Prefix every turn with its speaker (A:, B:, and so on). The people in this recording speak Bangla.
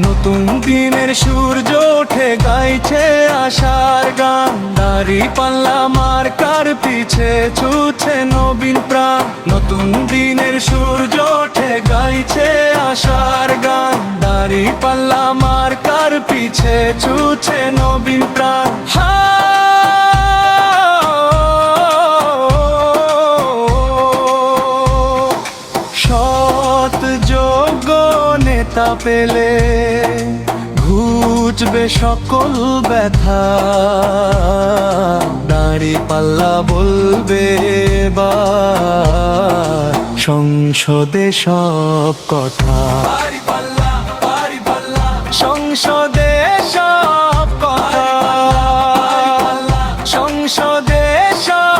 A: নতুন দিনের সূর্য ওঠে, গাইছে আশার গান। দাড়ি পাল্লা মার্কার পিছে ছুটছে নবীন প্রাণ। নতুন দিনের সূর্য ওঠে, গাইছে আশার গান। দাড়ি পাল্লা মার্কার পিছে ছুটছে নবীন প্রাণ। সৎ যোগ্য নেতা পেলে ঘুচবে সকল ব্যথা। দাঁড়ি পাল্লা বলবে বা সংসদে সব কথা। সংসদে সব কথা। সংসদে সব